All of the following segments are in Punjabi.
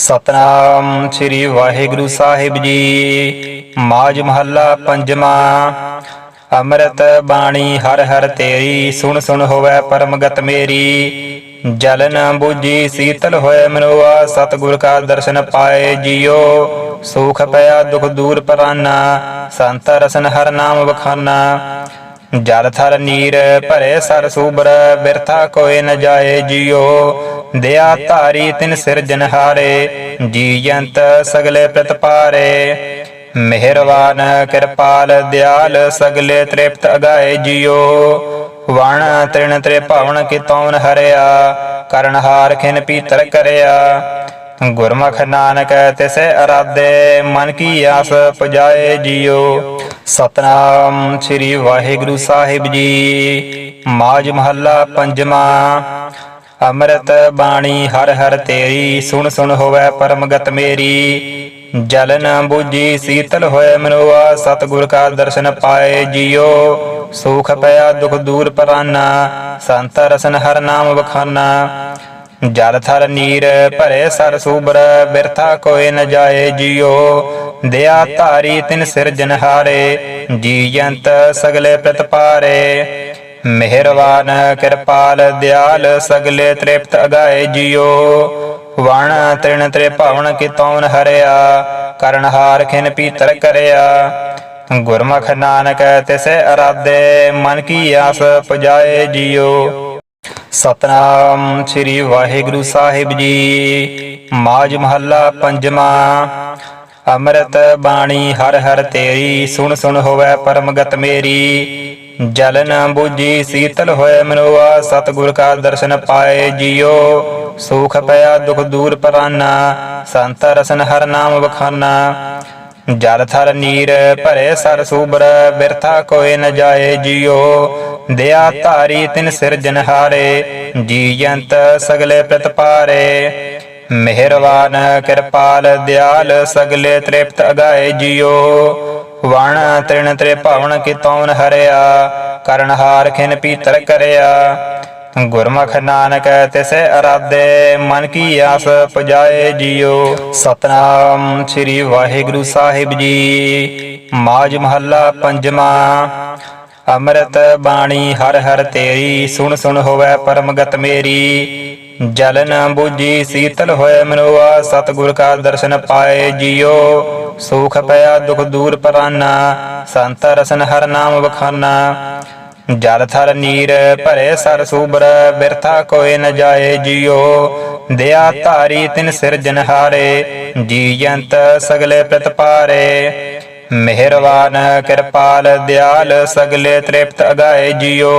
ਸਤਨਾਮ ਸ੍ਰੀ ਵਾਹਿਗੁਰੂ ਸਾਹਿਬ ਜੀ। ਮਾਜ ਮਹੱਲਾ ਪੰਜਵਾਂ। ਅੰਮ੍ਰਿਤ ਬਾਣੀ ਹਰ ਹਰ ਤੇਰੀ, ਸੁਣ ਸੁਣ ਹੋਵੇ ਪਰਮਗਤ ਮੇਰੀ। ਜਲ ਨ ਸੀਤਲ ਹੋਏ ਮਨੋਆ, ਸਤਿਗੁਰ ਕਾ ਦਰਸ਼ਨ ਪਾਏ ਜੀਓ। ਸੁਖ ਪਿਆ, ਦੁਖ ਦੂਰ ਪਰਾਨਾ, ਸੰਤ ਰਸਨ ਹਰ ਨਾਮ ਵਖਾਨਾ। ਜਲ ਥਲ ਨੀਰ ਭਰੇ ਸਰ ਸੂਬਰ, ਬਿਰਥਾ ਕੋਏ ਨ ਜਾਏ ਜੀਓ। ਦਿਆ ਧਾਰੀ ਤਿਨ ਸਿਰਜਨਹਾਰੇ ਜੀ ਜੰਤ ਸਗਲੇ ਪ੍ਰਤਪਾਰੇ ਮਿਹਰਵਾਨ ਕਿਰਪਾਲ ਦਿਆਲ ਸਗਲੇ ਤ੍ਰਿਪਤ ਅਗਾਏ ਜੀਓ ਵਣ ਤ੍ਰਿਣ ਤ੍ਰੇ ਭਾਵਨ ਕੀ ਹਰਿਆ, ਕਰਨਹਾਰ ਖਿਨ ਪੀਤਰ ਕਰਿਆ। ਗੁਰਮੁਖ ਨਾਨਕ ਤਿਸੈ ਅਰਾਧੇ, ਮਨ ਕੀ ਆਸ ਪਜਾਏ ਜੀਓ ਸਤਨਾਮ ਸ੍ਰੀ ਵਾਹਿਗੁਰੂ ਸਾਹਿਬ ਜੀ। ਮਾਜ ਮਹੱਲਾ ਪੰਜਵਾਂ। ਅੰਮ੍ਰਿਤ ਬਾਣੀ ਹਰ ਹਰ ਤੇਰੀ, ਸੁਣ ਸੁਣ ਹੋਵੇ ਪਰਮਗਤ ਮੇਰੀ। ਜਲ ਨ ਸੀਤਲ ਹੋਏ ਮਨੁਆ ਸਤਿਗੁਰ ਕਾ ਦਰਸ਼ਨ ਪਾਏ ਜੀਓ। ਸੁਖ ਪਿਆ, ਦੁਖ ਦੂਰ ਪਰਾਨਾ, ਸੰਤ ਰਸਨ ਹਰ ਨਾਮ ਵਖਾਨਾ। ਜਲ ਥਲ ਨੀਰ ਭਰੇ ਸਰ ਸੂਬਰ, ਬਿਰਥਾ ਕੋਏ ਨ ਜਾਏ ਜੀਓ। ਦਿਆ ਧਾਰੀ ਤਿਨ ਸਿਰਜਨਹਾਰੇ ਜੀ ਜੰਤ ਸਗਲੇ ਪ੍ਰਤਪਾਰੇ ਮਿਹਰਵਾਨ ਕਿਰਪਾਲ, ਦਿਆਲ, ਸਗਲੇ ਤ੍ਰਿਪਤ ਅਗਾਏ ਜੀਓ। ਵਣ ਤ੍ਰਿਣ ਤ੍ਰੇ ਭਾਵਨ ਕੀ ਤੌਨ ਹਰਿਆ ਕਰਨਹਾਰ ਖਿਨ ਪੀਤਰ ਕਰਿਆ। ਗੁਰਮੁਖ ਨਾਨਕ ਤਿਸੈ ਅਰਾਧੇ, ਮਨ ਕੀ ਆਸ ਪੁਜਾਏ ਜੀਓ। ਸਤਨਾਮ ਸ੍ਰੀ ਵਾਹਿਗੁਰੂ ਸਾਹਿਬ ਜੀ। ਮਾਜ ਮਹੱਲਾ ਪੰਜਵਾਂ, ਅੰਮ੍ਰਿਤ ਬਾਣੀ ਹਰ ਹਰ ਤੇਰੀ, ਸੁਣ ਸੁਣ ਹੋਵੇ ਪਰਮਗਤ ਮੇਰੀ। ਜਲ ਨ ਬੂਝੀ, ਸੀਤਲ ਹੋਏ ਮਨੁਆ, ਸਤਿਗੁਰ ਕਾ ਦਰਸ਼ਨ ਪਾਏ ਜੀਓ। ਸੁਖ ਪਿਆ, ਦੁਖ ਦੂਰ ਪਰਾਨਾ, ਸੰਤ ਰਸਨ ਹਰ ਨਾਮ ਵਖਾਨਾ। ਜਲ ਥਲ ਨੀਰ ਭਰੇ ਸਰ ਸੂਬਰ, ਬਿਰਥਾ ਕੋਏ ਨ ਜਾਏ ਜੀਓ। ਦਿਆ ਧਾਰੀ ਤਿਨ ਸਿਰਜਨਹਾਰੇ ਜੀ ਜੰਤ ਸਗਲੇ ਪ੍ਰਤਪਾਰੇ ਮਿਹਰਵਾਨ ਕਿਰਪਾਲ, ਦਿਆਲ ਸਗਲੇ ਤ੍ਰਿਪਤ ਅਗਾਏ ਜੀਓ। ਵਣ ਤ੍ਰਿਣ ਤ੍ਰੇ ਭਵਨ ਕੀ ਤੌਨ ਹਰਿਆ ਕਰਨਹਾਰ ਖਿਨ ਪੀਤਰ ਕਰਿਆ। ਗੁਰਮੁਖ ਨਾਨਕ ਤਿਸੈ ਅਰਾਧੇ, ਮਨ ਕੀ ਆਸ ਪੁਜਾਏ ਜੀਓ। ਸਤਨਾਮ ਸ੍ਰੀ ਵਾਹਿਗੁਰੂ ਸਾਹਿਬ ਜੀ। ਮਾਜ ਮਹੱਲਾ ਪੰਜਵਾਂ, ਅੰਮ੍ਰਿਤ ਬਾਣੀ ਹਰ ਹਰ ਤੇਰੀ, ਸੁਣ ਸੁਣ ਹੋਵੇ ਪਰਮਗਤ ਮੇਰੀ। ਜਲਨ ਨ ਬੂਝੀ ਸੀਤਲ ਹੋਏ ਮਨੁਆ ਸਤਿਗੁਰ ਕਾ ਦਰਸ਼ਨ ਪਾਏ ਜੀਓ। ਸੁਖ ਪਿਆ ਦੁਖ ਦੂਰ ਪਰਾਨਾ, ਸੰਤ ਰਸਨ ਹਰ ਨਾਮ ਵਖਾਨਾ। ਜਲ ਥਲ ਨੀਰ ਭਰੇ ਸਰ ਸੂਬਰ, ਬਿਰਥਾ ਕੋਏ ਨ ਜਾਏ ਜੀਓ। ਦਿਆ ਧਾਰੀ ਤਿਨ ਸਿਰਜਨਹਾਰੇ ਜੀ ਜੰਤ ਸਗਲੇ ਪ੍ਰਤਪਾਰੇ ਮਿਹਰਵਾਨ ਕਿਰਪਾਲ ਦਿਆਲ ਸਗਲੇ ਤ੍ਰਿਪਤ ਅਗਾਏ ਜੀਓ।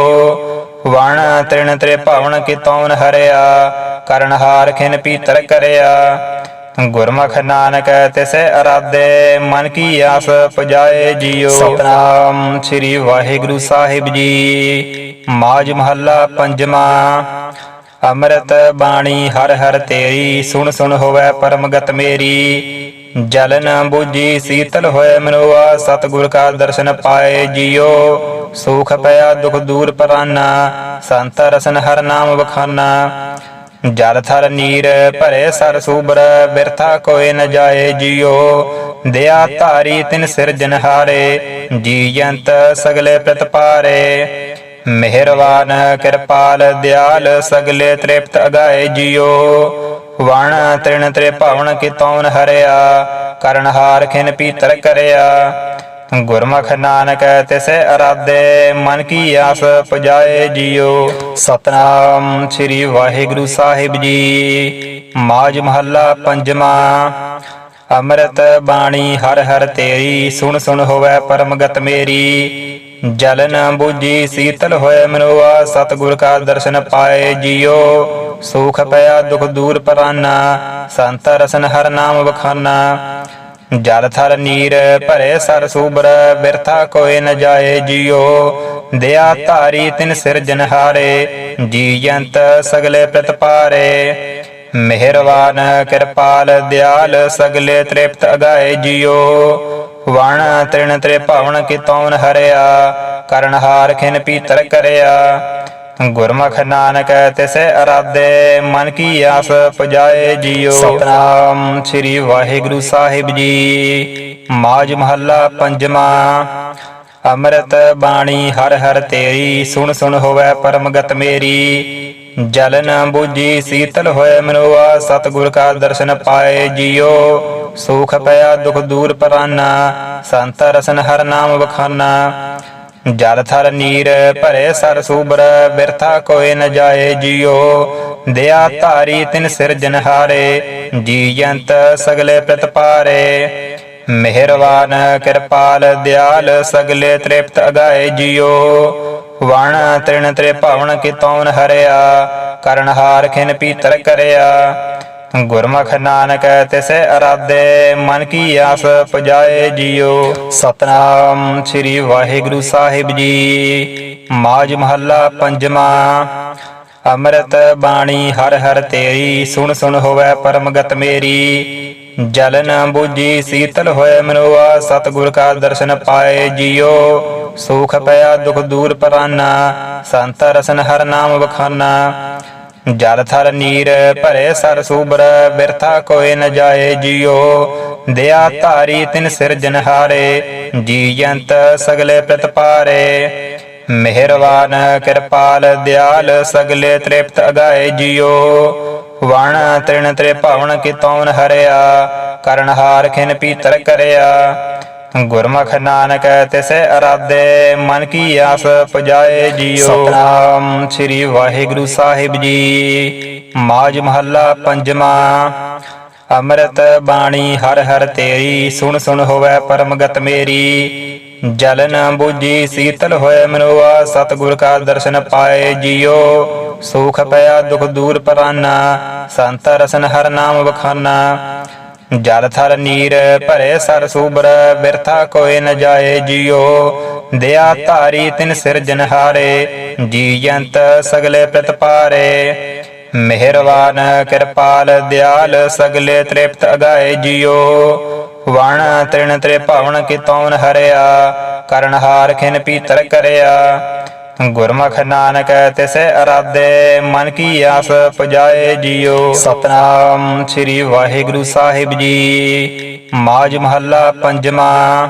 ਵਣ ਤ੍ਰਿਣ ਤ੍ਰੇ ਭਾਵਨ ਕੀ ਤੌਨ ਹਰਿਆ ਕਰਨਹਾਰ ਖਿਨ ਪੀਤਰ ਕਰਿਆ। ਗੁਰਮੁਖ ਨਾਨਕ ਤਿਸੈ ਅਰਾਧੇ, ਮਨ ਕੀ ਆਸ ਪੁਜਾਏ ਜੀਓ। ਸਤਨਾਮ ਸ੍ਰੀ ਵਾਹਿਗੁਰੂ ਸਾਹਿਬ ਜੀ। ਮਾਜ ਮਹੱਲਾ ਪੰਜਵਾਂ, ਅੰਮ੍ਰਿਤ ਬਾਣੀ ਹਰ ਹਰ ਤੇਰੀ, ਸੁਣ ਸੁਣ ਹੋਵੇ ਪਰਮਗਤ ਮੇਰੀ। ਜਲਨ ਨ ਬੂਝੀ ਸੀਤਲ ਹੋਏ ਮਨੁਆ, ਸਤਿਗੁਰ ਕਾ ਦਰਸ਼ਨ ਪਾਏ ਜੀਓ। ਸੁਖ ਪਿਆ ਦੁਖ ਦੂਰ ਪਰਾਨਾ, ਸੰਤ ਰਸਨ ਹਰ ਨਾਮ ਵਖਾਨਾ। ਜਲ ਥਲ ਨੀਰ ਭਰੇ ਸਰ ਸੂਬਰ, ਬਿਰਥਾ ਕੋਏ ਨ ਜਾਏ ਜੀਓ। ਦਿਆ ਧਾਰੀ ਤਿਨ ਸਿਰਜਨਹਾਰੇ ਜੀ ਜੰਤ ਸਗਲੇ ਪ੍ਰਤਪਾਰੇ ਮਿਹਰਵਾਨ ਕਿਰਪਾਲ ਦਿਆਲ ਸਗਲੇ ਤ੍ਰਿਪਤ ਅਗਾਏ ਜੀਓ। ਵਣ ਤ੍ਰਿਣ ਤ੍ਰੇ ਭਾਵਨ ਕੀ ਤੌਨ ਹਰਿਆ ਕਰਨਹਾਰ ਖਿਨ ਪੀਤਰ ਕਰਿਆ। ਗੁਰਮੁਖ ਨਾਨਕ ਤਿਸੈ ਅਰਾਧੇ, ਮਨ ਕੀ ਆਸ ਪੁਜਾਏ ਜੀਓ। ਸਤਨਾਮ ਸ੍ਰੀ ਵਾਹਿਗੁਰੂ ਸਾਹਿਬ ਜੀ। ਮਾਜ ਮਹੱਲਾ ਪੰਜਵਾਂ, ਅੰਮ੍ਰਿਤ ਬਾਣੀ ਹਰ ਹਰ ਤੇਰੀ, ਸੁਣ ਸੁਣ ਹੋਵੇ ਪਰਮਗਤ ਮੇਰੀ। ਜਲਨ ਨ ਬੂਝੀ ਸੀਤਲ ਹੋਏ ਮਨੁਆ, ਸਤਿਗੁਰ ਕਾ ਦਰਸ਼ਨ ਪਾਏ ਜੀਓ। ਸੁਖ ਪਿਆ ਦੁਖ ਦੂਰ ਪਰਾਨਾ, ਸੰਤ ਰਸਨ ਹਰ ਨਾਮ ਵਖਾਨਾ। ਜਲ ਥਲ ਨੀਰ ਭਰੇ ਸਰ ਸੂਬਰ, ਬਿਰਥਾ ਕੋਏ ਨ ਜਾਏ ਜੀਓ। ਦਿਆ ਧਾਰੀ ਤਿਨ ਸਿਰਜਨਹਾਰੇ ਜੀ ਜੰਤ ਸਗਲੇ ਪ੍ਰਤਪਾਰੇ ਮਿਹਰਵਾਨ ਕਿਰਪਾਲ ਦਿਆਲ ਸਗਲੇ ਤ੍ਰਿਪਤ ਅਗਾਏ ਜੀਓ। ਵਣ ਤ੍ਰਿਣ ਤ੍ਰੇ ਭਾਵਨ ਕੀ ਤੌਨ ਹਰਿਆ ਕਰਨਹਾਰ ਖਿਨ ਪੀਤਰ ਕਰਿਆ। ਗੁਰਮੁਖ ਨਾਨਕ ਤਿਸੈ ਅਰਾਧੇ, ਮਨ ਕੀ ਆਸ ਪੁਜਾਏ ਜੀਓ। ਸਤਨਾਮ ਸ੍ਰੀ ਵਾਹਿਗੁਰੂ ਸਾਹਿਬ ਜੀ। ਮਾਜ ਮਹੱਲਾ ਪੰਜਵਾਂ। ਅੰਮ੍ਰਿਤ ਬਾਣੀ ਹਰ ਹਰ ਤੇਰੀ, ਸੁਣ ਸੁਣ ਹੋਵੇ ਪਰਮਗਤ ਮੇਰੀ। ਜਲ ਨ ਬੂਝੀ ਸੀਤਲ ਹੋਏ ਮਨੁਆ, ਸਤਿਗੁਰ ਕਾ ਦਰਸ਼ਨ ਪਾਏ ਜੀਓ। ਸੁਖ ਪਿਆ ਦੁਖ ਦੂਰ ਪਰਾਨਾ, ਸੰਤ ਰਸਨ ਹਰ ਨਾਮ ਵਖਾਨਾ। ਜਲ ਥਲ ਨੀਰ ਭਰੇ ਸਰ ਸੂਬਰ, ਬਿਰਥਾ ਕੋਏ ਨ ਜਾਏ ਜੀਓ। ਦਿਆ ਧਾਰੀ ਤਿਨ ਸਿਰਜਨਹਾਰੇ ਜੀ ਜੰਤ ਸਗਲੇ ਪ੍ਰਤਪਾਰੇ ਮਿਹਰਵਾਨ ਕਿਰਪਾਲ ਦਿਆਲ ਸਗਲੇ ਤ੍ਰਿਪਤ ਅਗਾਏ ਜੀਓ। ਵਣ ਤ੍ਰਿਣ ਤ੍ਰੇ ਭਾਵਨ ਕੀ ਤੌਨ ਹਰਿਆ ਕਰਨਹਾਰ ਖਿਨ ਪੀਤਰ ਕਰਿਆ। ਗੁਰਮੁਖ ਨਾਨਕ ਤਿਸੈ ਅਰਾਧੇ, ਮਨ ਕੀ ਆਸ ਪੁਜਾਏ ਜੀਓ। ਸਤਨਾਮ ਸ੍ਰੀ ਵਾਹਿਗੁਰੂ ਸਾਹਿਬ ਜੀ। ਮਾਜ ਮਹੱਲਾ ਪੰਜਵਾਂ, ਅੰਮ੍ਰਿਤ ਬਾਣੀ ਹਰ ਹਰ ਤੇਰੀ, ਸੁਣ ਸੁਣ ਹੋਵੇ ਪਰਮਗਤ ਮੇਰੀ। ਜਲ ਨ ਬੂਝੀ, ਸੀਤਲ ਹੋਏ ਮਨੁਆ, ਸਤਿਗੁਰ ਕਾ ਦਰਸ਼ਨ ਪਾਏ ਜੀਓ। ਸੁਖ ਪਿਆ ਦੁਖ ਦੂਰ ਪਰਾਨਾ, ਸੰਤ ਰਸਨ ਹਰ ਨਾਮ ਵਖਾਨਾ। ਜਲ ਥਲ ਨੀਰ ਭਰੇ ਸਰ ਸੂਬਰ, ਬਿਰਥਾ ਕੋਏ ਨ ਜਾਏ ਜੀਓ। ਦਿਆ ਧਾਰੀ ਤਿਨ ਸਿਰਜਨਹਾਰੇ ਜੀ ਜੰਤ ਸਗਲੇ ਪ੍ਰਤਪਾਰੇ ਮਿਹਰਵਾਨ ਕਿਰਪਾਲ ਦਿਆਲ ਸਗਲੇ ਤ੍ਰਿਪਤ ਅਗਾਏ ਜੀਓ। ਵਣ ਤ੍ਰਿਣ ਤ੍ਰੇ ਭਾਵਨ ਕੀ ਤੌਨ ਹਰਿਆ ਕਰਨਹਾਰ ਖਿਨ ਪੀਤਰ ਕਰਿਆ। ਗੁਰਮੁਖ ਨਾਨਕ ਤਿਸੈ ਅਰਾਧੇ ਮਨ ਕੀ ਆਸ ਪੁਜਾਏ ਜੀਓ। ਸਤਨਾਮ। ਸ੍ਰੀ ਵਾਹਿਗੁਰੂ ਸਾਹਿਬ ਜੀ ਮਾਜ ਮਹੱਲਾ ਪੰਜਵਾਂ। ਅੰਮ੍ਰਿਤ ਬਾਣੀ ਹਰ ਹਰ ਤੇਰੀ ਸੁਣ ਸੁਣ ਹੋਵੇ ਪਰਮਗਤ ਮੇਰੀ। ਜਲ ਨ ਬੂਝੀ ਸੀਤਲ ਹੋਏ ਮਨੁਆ ਸਤਿਗੁਰ ਕਾ ਦਰਸ਼ਨ ਪਾਏ ਜੀਓ। ਸੁਖ ਪਿਆ ਦੁਖ ਦੂਰ ਪਰਾਨਾ ਸੰਤ ਰਸਨ ਹਰ ਨਾਮ ਵਖਾਨਾ। ਜਲ ਥਲ ਨੀਰ ਭਰੇ ਸਰ ਸੂਬਰ, ਬਿਰਥਾ ਕੋਏ ਨ ਜਾਏ ਜੀਓ। ਦਿਆ ਧਾਰੀ ਤਿਨ ਸਿਰਜਨਹਾਰੇ ਜੀ ਜੰਤ ਸਗਲੇ ਪ੍ਰਤਪਾਰੇ ਮਿਹਰਵਾਨ ਕਿਰਪਾਲ ਦਿਆਲ ਸਗਲੇ ਤ੍ਰਿਪਤ ਅਗਾਏ ਜੀਓ। ਵਣ ਤ੍ਰਿਣ ਤ੍ਰੇ ਭਾਵਨ ਕੀ ਤੌਨ ਹਰਿਆ ਕਰਨਹਾਰ ਖਿਨ ਪੀਤਰ ਕਰਿਆ। ਗੁਰਮੁਖ ਨਾਨਕ ਤਿਸੈ ਅਰਾਧੇ, ਮਨ ਕੀ ਆਸ ਪੁਜਾਏ ਜੀਓ। ਸਤਨਾਮ ਸ੍ਰੀ ਵਾਹਿਗੁਰੂ ਸਾਹਿਬ ਜੀ। ਮਾਜ ਮਹੱਲਾ ਪੰਜਵਾਂ,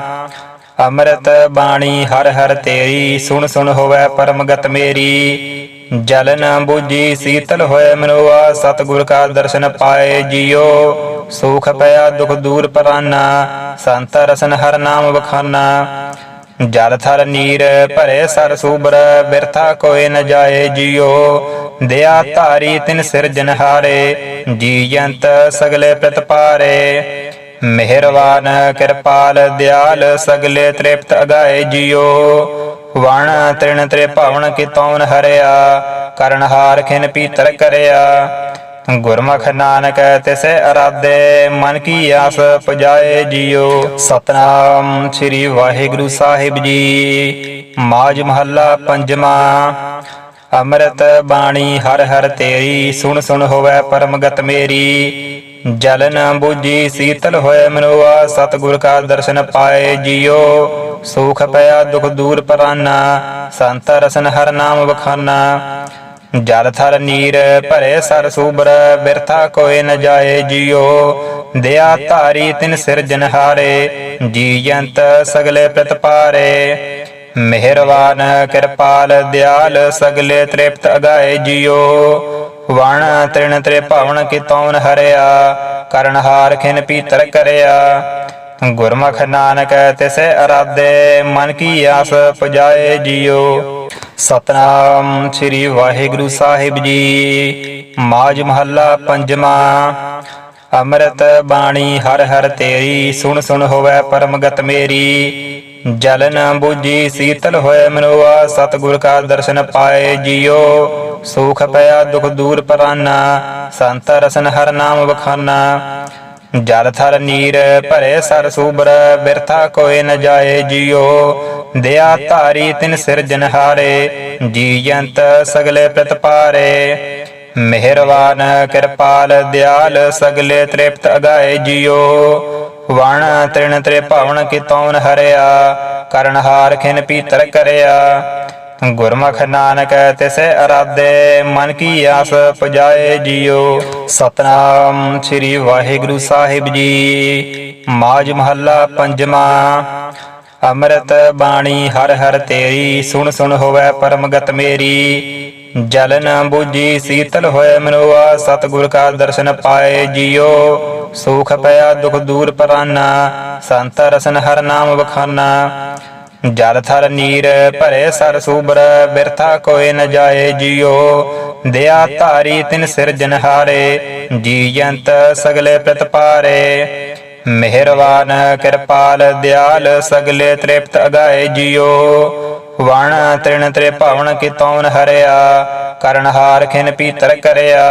ਅੰਮ੍ਰਿਤ ਬਾਣੀ ਹਰ ਹਰ ਤੇਰੀ, ਸੁਣ ਸੁਣ ਹੋਵੇ ਪਰਮਗਤ ਮੇਰੀ। ਜਲਨ ਨ ਸੀਤਲ ਹੋਏ ਮਨੋਆ ਸਤਿਗੁਰ ਕਾ ਦਰਸ਼ਨ ਪਾਏ ਜੀਓ। ਸੁਖ ਪਿਆ ਦੁਖ ਦੂਰ ਪਰਾਨਾ, ਸੰਤ ਰਸਨ ਹਰ ਨਾਮ ਵਖਾਨਾ। ਜਲ ਥਲ ਨੀਰ ਭਰੇ ਸਰ ਸੂਬਰ, ਬਿਰਥਾ ਕੋਏ ਨ ਜਾਏ ਜੀਓ। ਦਿਆ ਧਾਰੀ ਤਿਨ ਸਿਰਜਨਹਾਰੇ ਜੀ ਜੰਤ ਸਗਲੇ ਪ੍ਰਤਪਾਰੇ ਮਿਹਰਵਾਨ ਕਿਰਪਾਲ ਦਿਆਲ ਸਗਲੇ ਤ੍ਰਿਪਤ ਅਗਾਏ ਜੀਓ। ਵਣ ਤ੍ਰਿਣ ਤ੍ਰੇ ਭਾਵਨ ਕੀ ਤੌਨ ਹਰਿਆ ਕਰਨਹਾਰ ਖਿਨ ਪੀਤਰ ਕਰਿਆ। ਗੁਰਮੁਖ ਨਾਨਕ ਤਿਸੈ ਅਰਾਧੇ, ਮਨ ਕੀ ਆਸ ਪੁਜਾਏ ਜੀਓ। ਸਤਨਾਮ ਸ੍ਰੀ ਵਾਹਿਗੁਰੂ ਸਾਹਿਬ ਜੀ। ਮਾਜ ਮਹੱਲਾ ਪੰਜਵਾਂ, ਅੰਮ੍ਰਿਤ ਬਾਣੀ ਹਰ ਹਰ ਤੇਰੀ, ਸੁਣ ਸੁਣ ਹੋਵੇ ਪਰਮਗਤ ਮੇਰੀ। ਜਲਨ ਨ ਬੂਝੀ ਸੀਤਲ ਹੋਏ ਮਨੁਆ, ਸਤਿਗੁਰ ਕਾ ਦਰਸ਼ਨ ਪਾਏ ਜੀਓ। ਸੁਖ ਪਿਆ ਦੁਖ ਦੂਰ ਪਰਾਨਾ, ਸੰਤ ਰਸਨ ਹਰ ਨਾਮ ਵਖਾਨਾ। ਜਲ ਥਲ ਨੀਰ ਭਰੇ ਸਰ ਸੂਬਰ, ਬਿਰਥਾ ਕੋਏ ਨ ਜਾਏ ਜੀਓ। ਦਿਆ ਧਾਰੀ ਤਿਨ ਸਿਰਜਨਹਾਰੇ ਜੀ ਜੰਤ ਸਗਲੇ ਪ੍ਰਤਪਾਰੇ ਮਿਹਰਵਾਨ ਕਿਰਪਾਲ ਦਿਆਲ ਸਗਲੇ ਤ੍ਰਿਪਤ ਅਗਾਏ ਜੀਓ। ਵਣ ਤ੍ਰਿਣ ਤ੍ਰੇ ਭਾਵਨ ਕੀ ਤੌਨ ਹਰਿਆ ਕਰਨਹਾਰ ਖਿਨ ਪੀਤਰ ਕਰਿਆ। ਗੁਰਮੁਖ ਨਾਨਕ ਤਿਸੈ ਅਰਾਧੇ, ਮਨ ਕੀ ਆਸ ਪੁਜਾਏ ਜੀਓ। ਸਤਨਾਮ ਸ੍ਰੀ ਵਾਹਿਗੁਰੂ ਸਾਹਿਬ ਜੀ। ਮਾਜ ਮਹੱਲਾ ਪੰਜਵਾਂ, ਅੰਮ੍ਰਿਤ ਬਾਣੀ ਹਰ ਹਰ ਤੇਰੀ, ਸੁਣ ਸੁਣ ਹੋਵੇ ਪਰਮਗਤ ਮੇਰੀ। ਜਲਨ ਨ ਬੂਝੀ ਸੀਤਲ ਹੋਏ ਮਨੁਆ, ਸਤਿਗੁਰ ਕਾ ਦਰਸ਼ਨ ਪਾਏ ਜੀਓ। ਸੁਖ ਪਿਆ ਦੁਖ ਦੂਰ ਪਰਾਨਾ, ਸੰਤ ਰਸਨ ਹਰ ਨਾਮ ਵਖਾਨਾ। ਜਲ ਥਲ ਨੀਰ ਭਰੇ ਸਰ ਸੂਬਰ, ਬਿਰਥਾ ਕੋਏ ਨ ਜਾਏ ਜੀਓ। ਦਿਆ ਧਾਰੀ ਤਿਨ ਸਿਰਜਨਹਾਰੇ ਜੀ ਜੰਤ ਸਗਲੇ ਪ੍ਰਤਪਾਰੇ ਮਿਹਰਵਾਨ ਕਿਰਪਾਲ ਦਿਆਲ ਸਗਲੇ ਤ੍ਰਿਪਤ ਅਗਾਏ ਜੀਓ। ਵਣ ਤ੍ਰਿਣ ਤ੍ਰੇ ਭਾਵਨ ਕੀ ਤੌਨ ਹਰਿਆ ਕਰਨਹਾਰ ਖਿਨ ਪੀਤਰ ਕਰਿਆ। ਗੁਰਮੁਖ ਨਾਨਕ ਤਿਸੈ ਅਰਾਧੇ, ਮਨ ਕੀ ਆਸ ਪੁਜਾਏ ਜੀਓ। ਸਤਨਾਮ ਸ੍ਰੀ ਵਾਹਿਗੁਰੂ ਸਾਹਿਬ ਜੀ। ਮਾਜ ਮਹੱਲਾ ਪੰਜਵਾਂ, ਅੰਮ੍ਰਿਤ ਬਾਣੀ ਹਰ ਹਰ ਤੇਰੀ, ਸੁਣ ਸੁਣ ਹੋਵੇ ਪਰਮਗਤ ਮੇਰੀ। ਜਲ ਨ ਬੂਝੀ ਸੀਤਲ ਹੋਏ ਮਨੁਆ, ਸਤਿਗੁਰ ਕਾ ਦਰਸ਼ਨ ਪਾਏ ਜੀਓ। ਸੁਖ ਪਿਆ ਦੁਖ ਦੂਰ ਪਰਾਨਾ, ਸੰਤ ਰਸਨ ਹਰ ਨਾਮ ਵਖਾਨਾ। ਜਲ ਥਲ ਨੀਰ ਭਰੇ ਸਰ ਸੂਬਰ, ਬਿਰਥਾ ਕੋਏ ਨ ਜਾਏ ਜੀਓ। ਦਿਆ ਧਾਰੀ ਤਿਨ ਸਿਰਜਨਹਾਰੇ ਜੀ ਜੰਤ ਸਗਲੇ ਪ੍ਰਤਪਾਰੇ ਮਿਹਰਵਾਨ ਕਿਰਪਾਲ ਦਿਆਲ ਸਗਲੇ ਤ੍ਰਿਪਤ ਅਗਾਏ ਜੀਓ। ਵਣ ਤ੍ਰਿਣ ਤ੍ਰੇ ਭਵਨ ਕੀ ਤੌਨ ਹਰਿਆ ਕਰਨਹਾਰ ਖਿਨ ਪੀਤਰ ਕਰਿਆ।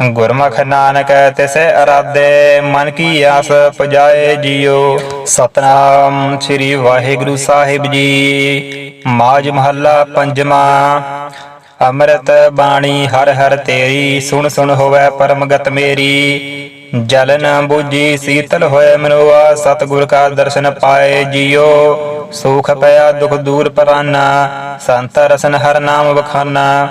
ਗੁਰਮੁਖ ਨਾਨਕ ਤਿਸੈ ਅਰਾਧੇ, ਮਨ ਕੀ ਆਸ ਪੁਜਾਏ ਜੀਓ। ਸਤਨਾਮ ਸ੍ਰੀ ਵਾਹਿਗੁਰੂ ਸਾਹਿਬ ਜੀ। ਮਾਜ ਮਹੱਲਾ ਪੰਜਵਾਂ, ਅੰਮ੍ਰਿਤ ਬਾਣੀ ਹਰ ਹਰ ਤੇਰੀ, ਸੁਣ ਸੁਣ ਹੋਵੇ ਪਰਮਗਤ ਮੇਰੀ। ਜਲ ਨ ਬੂਝੀ ਸੀਤਲ ਹੋਏ ਮਨੁਆ, ਸਤਿਗੁਰ ਕਾ ਦਰਸ਼ਨ ਪਾਏ ਜੀਓ। ਸੁਖ ਪਿਆ ਦੁਖ ਦੂਰ ਪਰਾਨਾ, ਸੰਤ ਰਸਨ ਹਰ ਨਾਮ ਵਖਾਨਾ।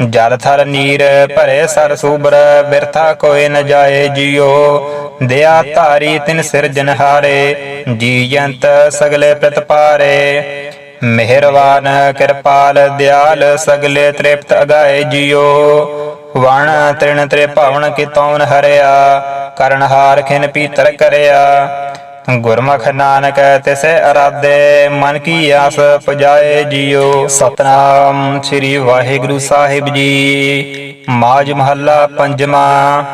ਜਲ ਥਲ ਨੀਰ ਭਰੇ ਸਰ ਸੂਬਰ, ਬਿਰਥਾ ਕੋਏ ਨ ਜਾਏ ਜੀਓ। ਦਿਆ ਧਾਰੀ ਤਿਨ ਸਿਰਜਨਹਾਰੇ ਜੀ ਜੰਤ ਸਗਲੇ ਪ੍ਰਤਪਾਰੇ ਮਿਹਰਵਾਨ ਕਿਰਪਾਲ ਦਿਆਲ ਸਗਲੇ ਤ੍ਰਿਪਤ ਅਗਾਏ ਜੀਓ। ਵਣ ਤ੍ਰਿਣ ਤ੍ਰੇ ਭਵਨ ਕੀ ਤੌਨ ਹਰਿਆ ਕਰਨਹਾਰ ਖਿਨ ਪੀਤਰ ਕਰਿਆ। ਗੁਰਮੁਖ ਨਾਨਕ ਤਿਸੈ ਅਰਾਧੇ, ਮਨ ਕੀ ਆਸ ਪੁਜਾਏ ਜੀਓ। ਸਤਨਾਮ ਸ੍ਰੀ ਵਾਹਿਗੁਰੂ ਸਾਹਿਬ ਜੀ। ਮਾਜ ਮਹੱਲਾ ਪੰਜਵਾਂ,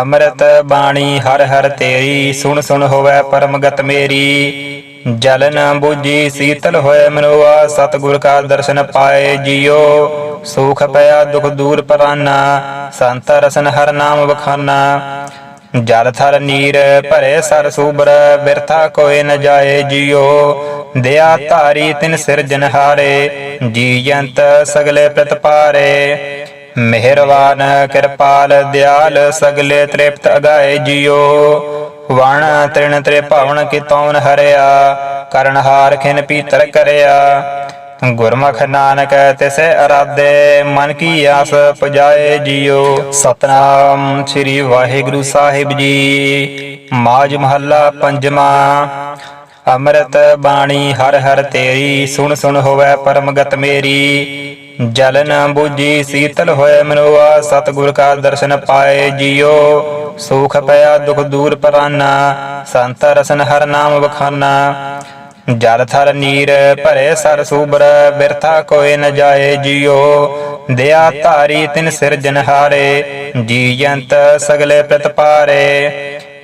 ਅੰਮ੍ਰਿਤ ਬਾਣੀ ਹਰ ਹਰ ਤੇਰੀ, ਸੁਣ ਸੁਣ ਹੋਵੇ ਪਰਮਗਤ ਮੇਰੀ। ਜਲਨ ਨ ਬੂਝੀ ਸੀਤਲ ਹੋਏ ਮਨੁਆ, ਸਤਿਗੁਰ ਕਾ ਦਰਸ਼ਨ ਪਾਏ ਜੀਓ। ਸੁਖ ਪਿਆ ਦੁਖ ਦੂਰ ਪਰਾਨਾ, ਸੰਤ ਰਸਨ ਹਰ ਨਾਮ ਵਖਾਨਾ। ਜਲ ਥਲ ਨੀਰ ਭਰੇ ਸਰ ਸੂਬਰ, ਬਿਰਥਾ ਕੋਏ ਨ ਜਾਏ ਜੀਓ। ਦਿਆ ਧਾਰੀ ਤਿਨ ਸਿਰਜਨਹਾਰੇ ਜੀ ਜੰਤ ਸਗਲੇ ਪ੍ਰਤਪਾਰੇ ਮਿਹਰਵਾਨ ਕਿਰਪਾਲ ਦਿਆਲ ਸਗਲੇ ਤ੍ਰਿਪਤ ਅਗਾਏ ਜੀਓ। ਵਣ ਤ੍ਰਿਣ ਤ੍ਰੇ ਭਵਨ ਕੀ ਤੌਨ ਹਰਿਆ ਕਰਨਹਾਰ ਖਿਨ ਪੀਤਰ ਕਰਿਆ। ਗੁਰਮੁਖ ਨਾਨਕ ਤਿਸੈ ਅਰਾਧੇ, ਮਨ ਕੀ ਆਸ ਪੁਜਾਏ ਜੀਓ। ਸਤਨਾਮ ਸ੍ਰੀ ਵਾਹਿਗੁਰੂ ਸਾਹਿਬ ਜੀ। ਮਾਜ ਮਹੱਲਾ ਪੰਜਵਾਂ, ਅੰਮ੍ਰਿਤ ਬਾਣੀ ਹਰ ਹਰ ਤੇਰੀ, ਸੁਣ ਸੁਣ ਹੋਵੇ ਪਰਮਗਤ ਮੇਰੀ। ਜਲਨ ਨ ਬੂਝੀ ਸੀਤਲ ਹੋਏ ਮਨੁਆ, ਸਤਿਗੁਰ ਕਾ ਦਰਸ਼ਨ ਪਾਏ ਜੀਓ। ਸੁਖ ਪਿਆ ਦੁਖ ਦੂਰ ਪਰਾਨਾ, ਸੰਤ ਰਸਨ ਹਰ ਨਾਮ ਵਖਾਨਾ। ਜਲ ਥਲ ਨੀਰ ਭਰੇ ਸਰ ਸੂਬਰ, ਬਿਰਥਾ ਕੋਏ ਨ ਜਾਏ ਜੀਓ। ਦਿਆ ਧਾਰੀ ਤਿਨ ਸਿਰਜਨਹਾਰੇ ਜੀ ਜੰਤ ਸਗਲੇ ਪ੍ਰਤਪਾਰੇ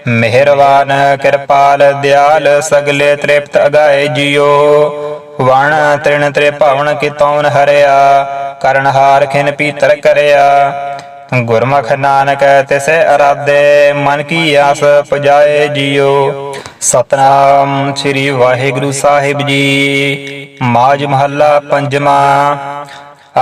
ਮਿਹਰਵਾਨ ਕਿਰਪਾਲ ਦਿਆਲ ਸਗਲੇ ਤ੍ਰਿਪਤ ਅਗਾਏ ਜੀਓ। ਵਣ ਤ੍ਰਿਣ ਤ੍ਰੇ ਭਵਨ ਕੀ ਤੌਨ ਹਰਿਆ ਕਰਨਹਾਰ ਖਿਨ ਪੀਤਰ ਕਰਿਆ। ਗੁਰਮੁਖ ਨਾਨਕ ਤਿਸੈ ਅਰਾਧੇ, ਮਨ ਕੀ ਆਸ ਪੁਜਾਏ ਜੀਓ। ਸਤਨਾਮ ਸ੍ਰੀ ਵਾਹਿਗੁਰੂ ਸਾਹਿਬ ਜੀ। ਮਾਜ ਮਹੱਲਾ ਪੰਜਵਾਂ,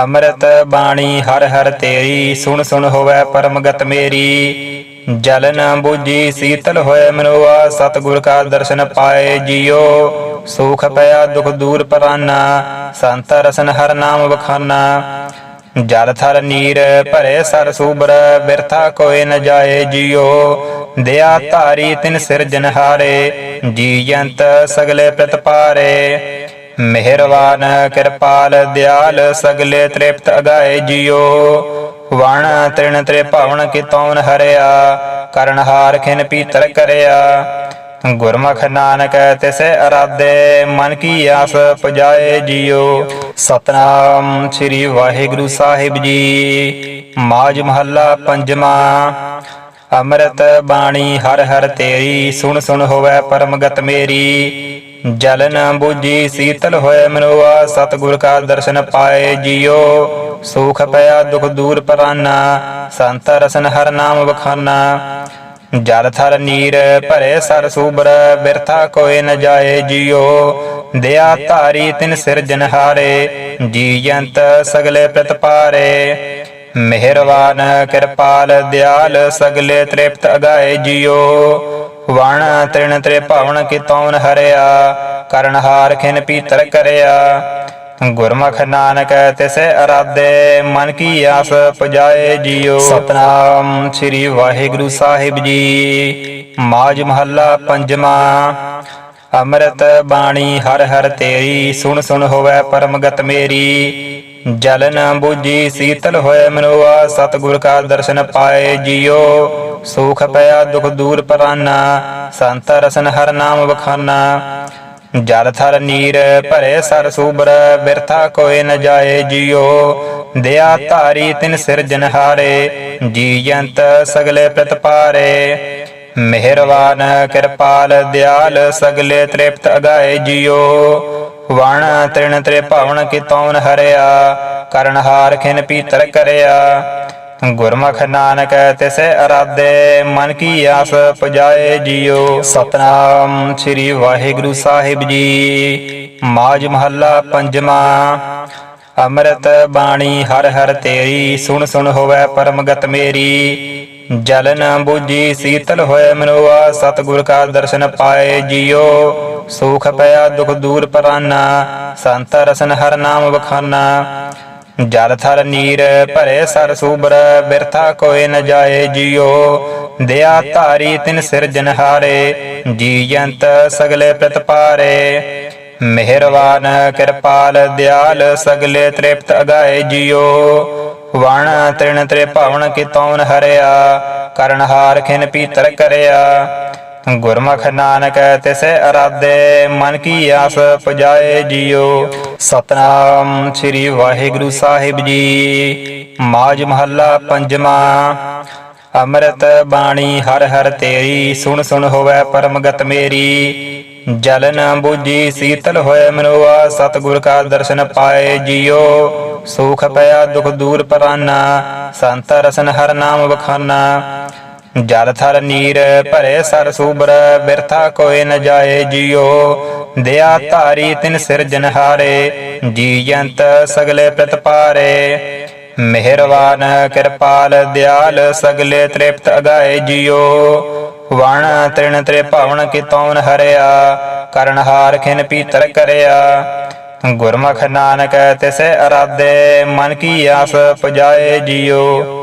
ਅੰਮ੍ਰਿਤ ਬਾਣੀ ਹਰ ਹਰ ਤੇਰੀ, ਸੁਣ ਸੁਣ ਹੋਵੇ ਪਰਮਗਤ ਮੇਰੀ। ਜਲਨ ਨ ਸੀਤਲ ਹੋਏ ਮਨੋਆ, ਸਤਿਗੁਰ ਕਾ ਦਰਸ਼ਨ ਪਾਏ ਜੀਓ। ਸੁਖ ਪਿਆ ਦੁਖ ਦੂਰ ਪਰਾਨਾ, ਸੰਤ ਰਸਨ ਹਰ ਨਾਮ ਵਖਾਨਾ। ਜਲ ਥਲ ਨੀਰ ਭਰੇ ਸਰ ਸੂਬਰ, ਬਿਰਥਾ ਕੋਏ ਨ ਜਾਏ ਜੀਓ। ਦਿਆ ਧਾਰੀ ਤਿਨ ਸਿਰਜਨਹਾਰੇ ਜੀ ਜੰਤ ਸਗਲੇ ਪ੍ਰਤਪਾਰੇ ਮਿਹਰਵਾਨ ਕਿਰਪਾਲ ਦਿਆਲ ਸਗਲੇ ਤ੍ਰਿਪਤ ਅਗਾਏ ਜੀਓ। ਵਣ ਤ੍ਰਿਣ ਤ੍ਰੇ ਭਵਨ ਕੀ ਤੌਨ ਹਰਿਆ ਕਰਨਹਾਰ ਖਿਨ ਪੀਤਰ ਕਰਿਆ। ਗੁਰਮੁਖ ਨਾਨਕ ਤਿਸੈ ਅਰਾਧੇ, ਮਨ ਕੀ ਆਸ ਪੁਜਾਏ ਜੀਓ। ਸਤਨਾਮ ਸ੍ਰੀ ਵਾਹਿਗੁਰੂ ਸਾਹਿਬ ਜੀ। ਮਾਜ ਮਹੱਲਾ ਪੰਜਵਾਂ, ਅੰਮ੍ਰਿਤ ਬਾਣੀ ਹਰ ਹਰ ਤੇਰੀ, ਸੁਣ ਸੁਣ ਹੋਵੇ ਪਰਮਗਤ ਮੇਰੀ। ਜਲ ਨ ਬੂਝੀ ਸੀਤਲ ਹੋਏ ਮਨੁਆ, ਸਤਿਗੁਰ ਕਾ ਦਰਸ਼ਨ ਪਾਏ ਜੀਓ। ਸੁਖ ਪਿਆ ਦੁਖ ਦੂਰ ਪਰਾਨਾ, ਸੰਤ ਰਸਨ ਹਰ ਨਾਮ ਵਖਾਨਾ। ਜਲ ਥਲ ਨੀਰ ਭਰੇ ਸਰ ਸੂਬਰ, ਬਿਰਥਾ ਕੋਏ ਨ ਜਾਏ ਜੀਓ। ਦਿਆ ਧਾਰੀ ਤਿਨ ਸਿਰਜਨਹਾਰੇ ਜੀ ਜੰਤ ਸਗਲੇ ਪ੍ਰਤਪਾਰੇ ਮਿਹਰਵਾਨ ਕਿਰਪਾਲ ਦਿਆਲ ਸਗਲੇ ਤ੍ਰਿਪਤ ਅਗਾਏ ਜੀਓ। ਵਣ ਤ੍ਰਿਣ ਤ੍ਰੇ ਭਵਨ ਕੀ ਤੌਨ ਹਰਿਆ ਕਰਨਹਾਰ ਖਿਨ ਪੀਤਰ ਕਰਿਆ। ਗੁਰਮੁਖ ਨਾਨਕ ਤਿਸੈ ਅਰਾਧੇ ਮਨ ਕੀ ਆਸ ਪੁਜਾਏ ਜੀਓ। ਸਤਨਾਮ। ਸ੍ਰੀ ਵਾਹਿਗੁਰੂ ਸਾਹਿਬ ਜੀ। ਮਾਜ ਮਹੱਲਾ ਪੰਜਵਾਂ। ਅੰਮ੍ਰਿਤ ਬਾਣੀ ਹਰ ਹਰ ਤੇਰੀ ਸੁਣ ਸੁਣ ਹੋਵੇ ਪਰਮਗਤ ਮੇਰੀ। ਜਲ ਨ ਬੁਝੀ ਸੀਤਲ ਹੋਏ ਮਨੁਆ ਸਤਿਗੁਰ ਕਾ ਦਰਸ਼ਨ ਪਾਏ ਜੀਓ। ਸੁਖ ਪਿਆ ਦੁਖ ਦੂਰ ਪਰਾਨਾ ਸੰਤ ਰਸਨ ਹਰ ਨਾਮ ਵਖਾਨਾ। ਜਲ ਥਲ ਨੀਰ ਭਰੇ ਸਰ ਸੂਬਰ, ਬਿਰਥਾ ਕੋਏ ਨ ਜਾਏ ਜੀਓ। ਦਿਆ ਧਾਰੀ ਤਿਨ ਸਿਰਜਨ ਹਾਰੇ ਜੀ ਜੰਤ ਸਗਲੇ ਪ੍ਰਤਪਾਰੇ ਮਿਹਰਵਾਨ ਕਿਰਪਾਲ ਦਿਆਲ ਸਗਲੇ ਤ੍ਰਿਪਤ ਅਗਾਏ ਜੀਓ। ਵਣ ਤ੍ਰਿਣ ਤ੍ਰੇ ਭਵਨ ਕੀ ਤੌਨ ਹਰਿਆ ਕਰਨਹਾਰ ਖਿਨ ਪੀਤਰ ਕਰਿਆ। ਗੁਰਮੁਖ ਨਾਨਕ ਤਿਸੈ ਅਰਾਧੇ, ਮਨ ਕੀ ਆਸ ਪੁਜਾਏ ਜੀਓ ਸਤਨਾਮ। ਸ੍ਰੀ ਵਾਹਿਗੁਰੂ ਸਾਹਿਬ ਜੀ, ਮਾਜ ਮਹੱਲਾ ਪੰਜਵਾਂ। ਅੰਮ੍ਰਿਤ ਬਾਣੀ ਹਰ ਹਰ ਤੇਰੀ, ਸੁਣ ਸੁਣ ਹੋਵੇ ਪਰਮਗਤ ਮੇਰੀ। ਜਲ ਨ ਬੁਝੀ ਸੀਤਲ ਹੋਏ ਮਨੁਆ, ਸਤਿਗੁਰ ਕਾ ਦਰਸ਼ਨ ਪਾਏ ਜੀਓ। ਸੁਖ ਪਿਆ ਦੁਖ ਦੂਰ ਪਰਾਨਾ, ਸੰਤ ਰਸਨ ਹਰ ਨਾਮ ਵਖਾਨਾ। ਜਲ ਥਲ ਨੀਰ ਭਰੇ ਸਰ ਸੂਬਰ, ਬਿਰਥਾ ਕੋਏ ਨ ਜਾਏ ਜੀਓ। ਦਿਆ ਧਾਰੀ ਤਿਨ ਸਿਰਜਨ ਹਾਰੇ ਜੀ ਜੰਤ ਸਗਲੇ ਪ੍ਰਤਪਾਰੇ ਮਿਹਰਵਾਨ ਕਿਰਪਾਲ ਦਿਆਲ ਸਗਲੇ ਤ੍ਰਿਪਤ ਅਗਾਏ ਜੀਓ। ਵਣ ਤ੍ਰਿਣ ਤ੍ਰੇ ਭਵਨ ਕੀ ਤੌਨ ਹਰਿਆ ਕਰਨਹਾਰ ਖਿਨ ਪੀਤਰ ਕਰਿਆ। ਗੁਰਮੁਖ ਨਾਨਕ ਤਿਸੈ ਅਰਾਧੇ, ਮਨ ਕੀ ਆਸ ਪੁਜਾਏ ਜੀਓ। ਸਤਨਾਮ ਸ੍ਰੀ ਵਾਹਿਗੁਰੂ ਸਾਹਿਬ ਜੀ। ਮਾਜ ਮਹੱਲਾ ਪੰਜਵਾਂ, ਅੰਮ੍ਰਿਤ ਬਾਣੀ ਹਰ ਹਰ ਤੇਰੀ, ਸੁਣ ਸੁਣ ਹੋਵੇ ਪਰਮਗਤ ਮੇਰੀ। ਜਲਨ ਨ ਬੁਝੀ ਸੀਤਲ ਹੋਏ ਮਨੁਆ, ਸਤਿਗੁਰ ਕਾ ਦਰਸ਼ਨ ਪਾਏ ਜੀਓ। ਸੁਖ ਪਿਆ ਦੁਖ ਦੂਰ ਪਰਾਨਾ, ਸੰਤ ਰਸਨ ਹਰ ਨਾਮ ਵਖਾਨਾ। ਜਲ ਥਲ ਨੀਰ ਭਰੇ ਸਰ ਸੂਬਰ, ਬਿਰਥਾ ਕੋਏ ਨ ਜਾਏ ਜੀਓ। ਦਿਆ ਧਾਰੀ ਤਿਨ ਸਿਰਜਨ ਹਾਰੇ ਜੀ ਜੰਤ ਸਗਲੇ ਪ੍ਰਤਪਾਰੇ ਮਿਹਰਵਾਨ ਕਿਰਪਾਲ ਦਿਆਲ ਸਗਲੇ ਤ੍ਰਿਪਤ ਅਗਾਏ ਜੀਓ। ਵਣ ਤ੍ਰਿਣ ਤ੍ਰੇ ਭਵਨ ਕੀ ਤੌਨ ਹਰਿਆ, ਕਰਨਹਾਰ ਖਿਨ ਪੀਤਰ ਕਰਿਆ। ਗੁਰਮੁਖ ਨਾਨਕ ਤਿਸੇ ਅਰਾਦੇ ਮਨ ਕੀ ਆਸ ਪੁਜਾਏ ਜੀਓ।